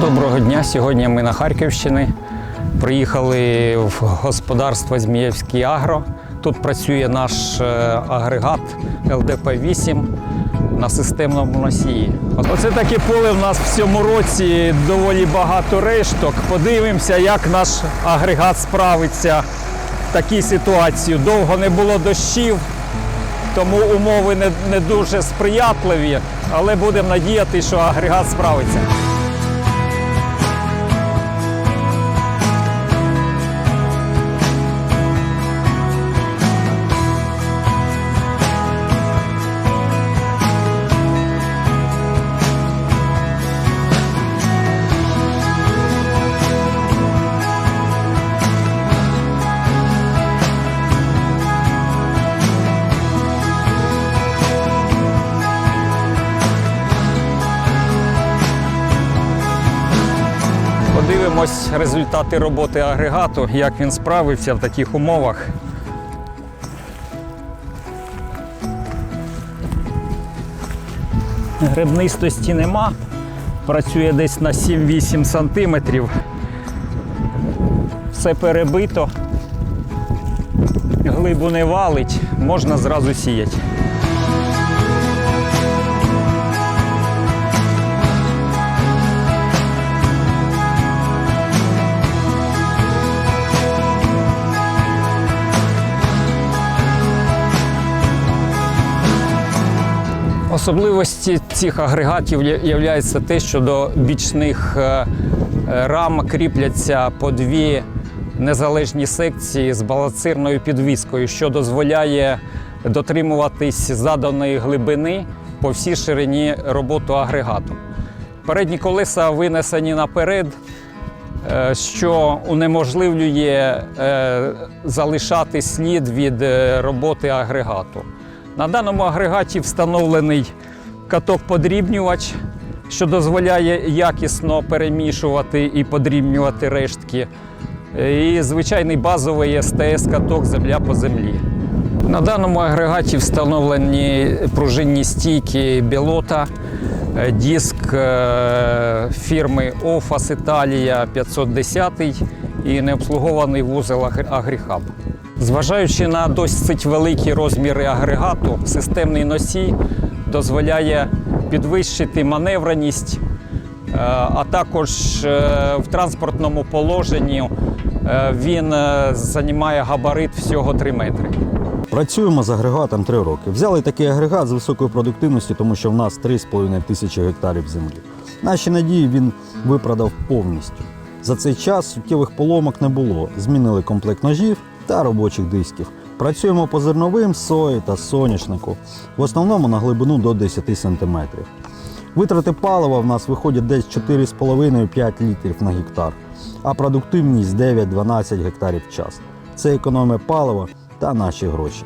Доброго дня. Сьогодні ми на Харківщині. Приїхали в господарство Змієвський Агро. Тут працює наш е, агрегат ЛДП-8 на системному носії. Оце таке поле в нас в цьому році доволі багато решток. Подивимося, як наш агрегат справиться в такій ситуації. Довго не було дощів, тому умови не, не дуже сприятливі, але будемо надіятися, що агрегат справиться. Подивимось результати роботи агрегату, як він справився в таких умовах. Гребнистості нема. Працює десь на 7-8 сантиметрів. Все перебито. Глибу не валить, можна зразу сіяти. Особливості цих агрегатів є- те, що до бічних е, е, рам кріпляться по дві незалежні секції з балансирною підвіскою, що дозволяє дотримуватись заданої глибини по всій ширині роботи агрегату. Передні колеса винесені наперед, е, що унеможливлює залишати слід від роботи агрегату. На даному агрегаті встановлений каток-подрібнювач, що дозволяє якісно перемішувати і подрібнювати рештки. І звичайний базовий СТС-каток земля по землі. На даному агрегаті встановлені пружинні стійки білота, е, диск е, фірми Офас Італія 510 і необслугований вузол агр- Агріхаб. Зважаючи на досить великі розміри агрегату, системний носій дозволяє підвищити маневреність, е, а також е, в транспортному положенні е, він займає габарит всього 3 метри. Працюємо з агрегатом 3 роки. Взяли такий агрегат з високою продуктивністю, тому що в нас 3,5 тисячі гектарів землі. Наші надії він виправдав повністю. За цей час суттєвих поломок не було. Змінили комплект ножів та робочих дисків. Працюємо по зерновим, сої та соняшнику. В основному на глибину до 10 см. Витрати палива в нас виходять десь 4,5-5 літрів на гектар, а продуктивність 9-12 гектарів в час. Це економія палива та наші гроші.